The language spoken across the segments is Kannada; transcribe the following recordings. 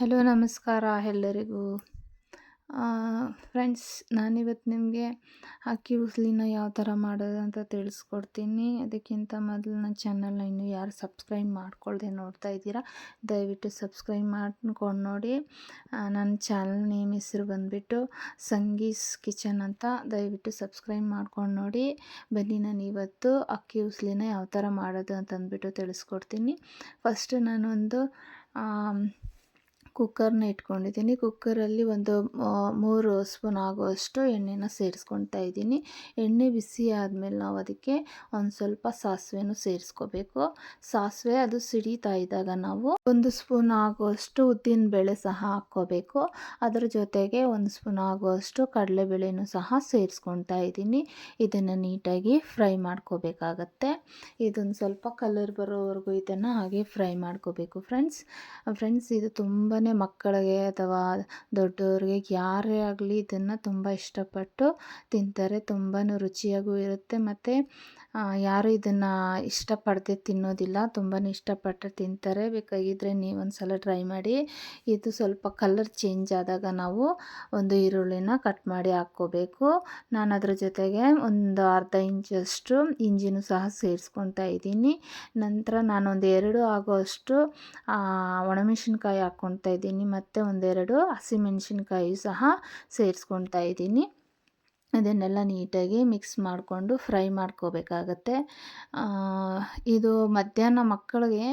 ಹಲೋ, ನಮಸ್ಕಾರ ಎಲ್ಲರಿಗೂ. ಫ್ರೆಂಡ್ಸ್ ನಾನಿವತ್ತು ನಿಮಗೆ ಅಕ್ಕಿ ಉಸಲಿನ ಯಾವ ಥರ ಮಾಡೋದು ಅಂತ ತಿಳಿಸ್ಕೊಡ್ತೀನಿ. ಅದಕ್ಕಿಂತ ಮೊದಲು ನನ್ನ ಚಾನಲ್ ಇನ್ನು ಯಾರು ಸಬ್ಸ್ಕ್ರೈಬ್ ಮಾಡ್ಕೊಳ್ದೆ ನೋಡ್ತಾ ಇದ್ದೀರಾ, ದಯವಿಟ್ಟು ಸಬ್ಸ್ಕ್ರೈಬ್ ಮಾಡ್ಕೊಂಡು ನೋಡಿ. ನನ್ನ ಚಾನಲ್ ನೇಮ್ ಹೆಸರು ಬಂದುಬಿಟ್ಟು ಸಂಗೀಸ್ ಕಿಚನ್ ಅಂತ ದಯವಿಟ್ಟು ಸಬ್ಸ್ಕ್ರೈಬ್ ಮಾಡ್ಕೊಂಡು ನೋಡಿ. ಬನ್ನಿ ನಾನು ಇವತ್ತು ಅಕ್ಕಿ ಉಸಲಿನ ಯಾವ ಥರ ಮಾಡೋದು ಅಂತ ಅಂದ್ಬಿಟ್ಟು ತಿಳಿಸ್ಕೊಡ್ತೀನಿ. ಫಸ್ಟ್ ನಾನೊಂದು ಕುಕ್ಕರ್ನ ಇಟ್ಕೊಂಡಿದ್ದೀನಿ. ಕುಕ್ಕರಲ್ಲಿ ಒಂದು ಮೂರು ಸ್ಪೂನ್ ಆಗುವಷ್ಟು ಎಣ್ಣೆನ ಸೇರಿಸ್ಕೊತಾ ಇದ್ದೀನಿ. ಎಣ್ಣೆ ಬಿಸಿ ಆದಮೇಲೆ ನಾವು ಅದಕ್ಕೆ ಒಂದು ಸ್ವಲ್ಪ ಸಾಸಿವೆನೂ ಸೇರಿಸ್ಕೋಬೇಕು. ಸಾಸಿವೆ ಅದು ಸಿಡಿತಾ ಇದ್ದಾಗ ನಾವು ಒಂದು ಸ್ಪೂನ್ ಆಗುವಷ್ಟು ಉದ್ದಿನ ಬೇಳೆ ಸಹ ಹಾಕ್ಕೋಬೇಕು. ಅದರ ಜೊತೆಗೆ ಒಂದು ಸ್ಪೂನ್ ಆಗುವಷ್ಟು ಕಡಲೆಬೇಳೆನೂ ಸಹ ಸೇರಿಸ್ಕೊತಾ ಇದ್ದೀನಿ. ಇದನ್ನು ನೀಟಾಗಿ ಫ್ರೈ ಮಾಡ್ಕೋಬೇಕಾಗತ್ತೆ. ಇದೊಂದು ಸ್ವಲ್ಪ ಕಲರ್ ಬರೋವರೆಗೂ ಇದನ್ನು ಹಾಗೆ ಫ್ರೈ ಮಾಡ್ಕೋಬೇಕು ಫ್ರೆಂಡ್ಸ್. ಫ್ರೆಂಡ್ಸ್, ಇದು ತುಂಬಾ ಮಕ್ಕಳಿಗೆ ಅಥವಾ ದೊಡ್ಡವ್ರಿಗೆ ಯಾರೇ ಆಗಲಿ ಇದನ್ನು ತುಂಬ ಇಷ್ಟಪಟ್ಟು ತಿಂತಾರೆ. ತುಂಬಾ ರುಚಿಯಾಗೂ ಇರುತ್ತೆ. ಮತ್ತು ಯಾರು ಇದನ್ನು ಇಷ್ಟಪಡದೆ ತಿನ್ನೋದಿಲ್ಲ ತುಂಬಾ ಇಷ್ಟಪಟ್ಟು ತಿಂತಾರೆ. ಬೇಕಾಗಿದ್ದರೆ ನೀವೊಂದು ಸಲ ಟ್ರೈ ಮಾಡಿ. ಇದು ಸ್ವಲ್ಪ ಕಲರ್ ಚೇಂಜ್ ಆದಾಗ ನಾವು ಒಂದು ಈರುಳ್ಳಿನ ಕಟ್ ಮಾಡಿ ಹಾಕ್ಕೋಬೇಕು. ನಾನು ಅದರ ಜೊತೆಗೆ ಒಂದು ಅರ್ಧ ಇಂಚಷ್ಟು ಇಂಜಿನೂ ಸಹ ಸೇರಿಸ್ಕೊತಾ ಇದ್ದೀನಿ. ನಂತರ ನಾನೊಂದು ಎರಡು ಆಗೋಷ್ಟು ಒಣಮೆಣಸಿನ್ಕಾಯಿ ಹಾಕ್ಕೊತಾ ಇದ್ದೀನಿ. ಮತ್ತು ಒಂದೆರಡು ಹಸಿಮೆಣಸಿನ್ಕಾಯಿ ಸಹ ಸೇರಿಸ್ಕೊತಾ ಇದ್ದೀನಿ. ಅದನ್ನೆಲ್ಲ ನೀಟಾಗಿ ಮಿಕ್ಸ್ ಮಾಡಿಕೊಂಡು ಫ್ರೈ ಮಾಡ್ಕೋಬೇಕಾಗತ್ತೆ. ಇದು ಮಧ್ಯಾಹ್ನ ಮಕ್ಕಳಿಗೆ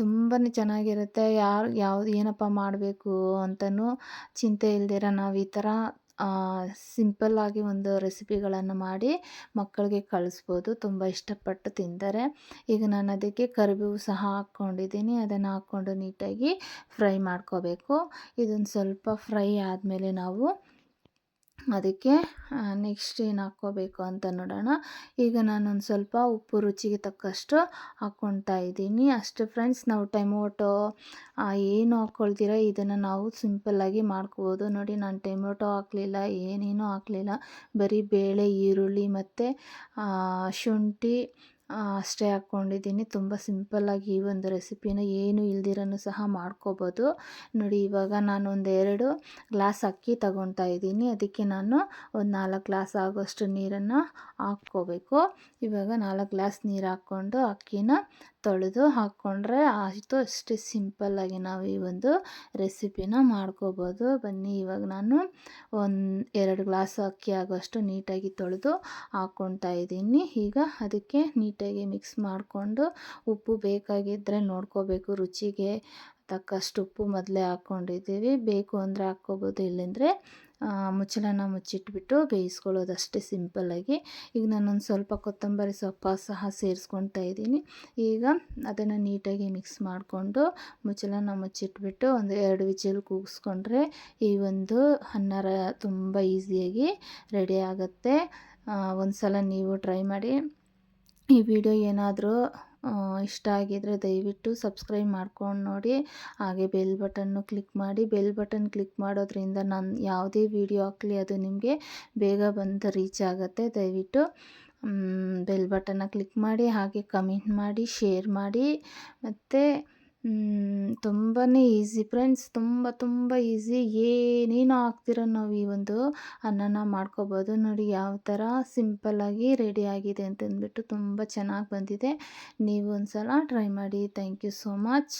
ತುಂಬಾ ಚೆನ್ನಾಗಿರುತ್ತೆ. ಯಾರು, ಯಾವ್ದು ಏನಪ್ಪ ಮಾಡಬೇಕು ಅಂತಲೂ ಚಿಂತೆ ಇಲ್ದಿರ ನಾವು ಈ ಥರ ಸಿಂಪಲ್ಲಾಗಿ ಒಂದು ರೆಸಿಪಿಗಳನ್ನು ಮಾಡಿ ಮಕ್ಕಳಿಗೆ ಕಳಿಸ್ಬೋದು. ತುಂಬ ಇಷ್ಟಪಟ್ಟು ತಿಂತಾರೆ. ಈಗ ನಾನು ಅದಕ್ಕೆ ಕರಿಬೇವು ಸಹ ಹಾಕ್ಕೊಂಡಿದ್ದೀನಿ. ಅದನ್ನು ಹಾಕ್ಕೊಂಡು ನೀಟಾಗಿ ಫ್ರೈ ಮಾಡ್ಕೋಬೇಕು. ಇದೊಂದು ಸ್ವಲ್ಪ ಫ್ರೈ ಆದಮೇಲೆ ನಾವು ಅದಕ್ಕೆ ನೆಕ್ಸ್ಟ್ ಏನು ಹಾಕ್ಕೋಬೇಕು ಅಂತ ನೋಡೋಣ. ಈಗ ನಾನೊಂದು ಸ್ವಲ್ಪ ಉಪ್ಪು ರುಚಿಗೆ ತಕ್ಕಷ್ಟು ಹಾಕ್ಕೊತಾ ಇದ್ದೀನಿ. ಅಷ್ಟು ಫ್ರೆಂಡ್ಸ್ ನಾವು ಟೊಮೊಟೊ ಏನು ಹಾಕ್ಕೊಳ್ತೀರ ಇದನ್ನು ನಾವು ಸಿಂಪಲ್ಲಾಗಿ ಮಾಡ್ಕೋಬೋದು. ನೋಡಿ, ನಾನು ಟೊಮೊಟೊ ಹಾಕಲಿಲ್ಲ, ಏನೇನೂ ಹಾಕಲಿಲ್ಲ. ಬರೀ ಬೇಳೆ, ಈರುಳ್ಳಿ ಮತ್ತು ಶುಂಠಿ ಅಷ್ಟೇ ಹಾಕ್ಕೊಂಡಿದ್ದೀನಿ ತುಂಬ ಸಿಂಪಲ್ಲಾಗಿ ಈ ಒಂದು ರೆಸಿಪಿನ ಏನು ಇಲ್ದಿರನು ಸಹ ಮಾಡ್ಕೋಬೋದು. ನೋಡಿ, ಇವಾಗ ನಾನು ಒಂದೆರಡು ಗ್ಲಾಸ್ ಅಕ್ಕಿ ತಗೊತಾ ಇದ್ದೀನಿ. ಅದಕ್ಕೆ ನಾನು ಒಂದು ನಾಲ್ಕು ಗ್ಲಾಸ್ ಆಗೋಷ್ಟು ನೀರನ್ನು ಹಾಕ್ಕೋಬೇಕು. ಇವಾಗ ನಾಲ್ಕು ಗ್ಲಾಸ್ ನೀರು ಹಾಕ್ಕೊಂಡು ಅಕ್ಕಿನ ತೊಳೆದು ಹಾಕ್ಕೊಂಡ್ರೆ ಆಯಿತು. ಅಷ್ಟೇ ಸಿಂಪಲ್ಲಾಗಿ ನಾವು ಈ ಒಂದು ರೆಸಿಪಿನ ಮಾಡ್ಕೋಬೋದು. ಬನ್ನಿ, ಇವಾಗ ನಾನು ಒಂದು ಎರಡು ಗ್ಲಾಸ್ ಅಕ್ಕಿ ಆಗೋಷ್ಟು ನೀಟಾಗಿ ತೊಳೆದು ಹಾಕ್ಕೊತಾ ಇದ್ದೀನಿ. ಈಗ ಅದಕ್ಕೆ ನೀಟಾಗಿ ಮಿಕ್ಸ್ ಮಾಡಿಕೊಂಡು ಉಪ್ಪು ಬೇಕಾಗಿದ್ದರೆ ನೋಡ್ಕೋಬೇಕು. ರುಚಿಗೆ ತಕ್ಕಷ್ಟು ಉಪ್ಪು ಮೊದಲೇ ಹಾಕ್ಕೊಂಡಿದ್ದೀವಿ ಬೇಕು ಅಂದರೆ ಹಾಕ್ಕೋಬೋದು, ಇಲ್ಲಂದರೆ ಮುಚ್ಚಳನ ಮುಚ್ಚಿಟ್ಬಿಟ್ಟು ಬೇಯಿಸ್ಕೊಳ್ಳೋದು ಅಷ್ಟೇ ಸಿಂಪಲ್ಲಾಗಿ. ಈಗ ನಾನೊಂದು ಸ್ವಲ್ಪ ಕೊತ್ತಂಬರಿ ಸೊಪ್ಪು ಸಹ ಸೇರಿಸ್ಕೊತಾ ಇದ್ದೀನಿ. ಈಗ ಅದನ್ನು ನೀಟಾಗಿ ಮಿಕ್ಸ್ ಮಾಡಿಕೊಂಡು ಮುಚ್ಚಳನ ಮುಚ್ಚಿಟ್ಬಿಟ್ಟು ಒಂದು ಎರಡು ವಿಚಲ್ ಕೂಗಿಸ್ಕೊಂಡ್ರೆ ಈ ಒಂದು ಅನ್ನ ತುಂಬ ಈಸಿಯಾಗಿ ರೆಡಿ ಆಗುತ್ತೆ. ಒಂದು ಸಲ ನೀವು ಟ್ರೈ ಮಾಡಿ. ಈ ವಿಡಿಯೋ ಏನಾದರೂ ಇಷ್ಟ ಆಗಿದ್ದರೆ ದಯವಿಟ್ಟು ಸಬ್ಸ್ಕ್ರೈಬ್ ಮಾಡ್ಕೊಂಡು ನೋಡಿ. ಹಾಗೆ ಬೆಲ್ ಬಟನ್ನು ಕ್ಲಿಕ್ ಮಾಡಿ. ಬೆಲ್ ಬಟನ್ ಕ್ಲಿಕ್ ಮಾಡೋದ್ರಿಂದ ನಾನು ಯಾವುದೇ ವಿಡಿಯೋ ಹಾಕಲಿ ಅದು ನಿಮಗೆ ಬೇಗ ಬಂದು ರೀಚ್ ಆಗುತ್ತೆ. ದಯವಿಟ್ಟು ಬೆಲ್ ಬಟನ್ನ ಕ್ಲಿಕ್ ಮಾಡಿ. ಹಾಗೆ ಕಮೆಂಟ್ ಮಾಡಿ, ಶೇರ್ ಮಾಡಿ. ಮತ್ತು ತುಂಬಾ ಈಸಿ ಫ್ರೆಂಡ್ಸ್ ತುಂಬ ತುಂಬ ಈಸಿ ಏನೇನು ಹಾಕ್ದಿರ ನಾವು ಈ ಒಂದು ಅನ್ನನ ಮಾಡ್ಕೋಬೋದು. ನೋಡಿ, ಯಾವ ಥರ ಸಿಂಪಲ್ಲಾಗಿ ರೆಡಿ ಆಗಿದೆ ಅಂತಂದ್ಬಿಟ್ಟು ತುಂಬ ಚೆನ್ನಾಗಿ ಬಂದಿದೆ. ನೀವು ಒಂದು ಸಲ ಟ್ರೈ ಮಾಡಿ. Thank you so much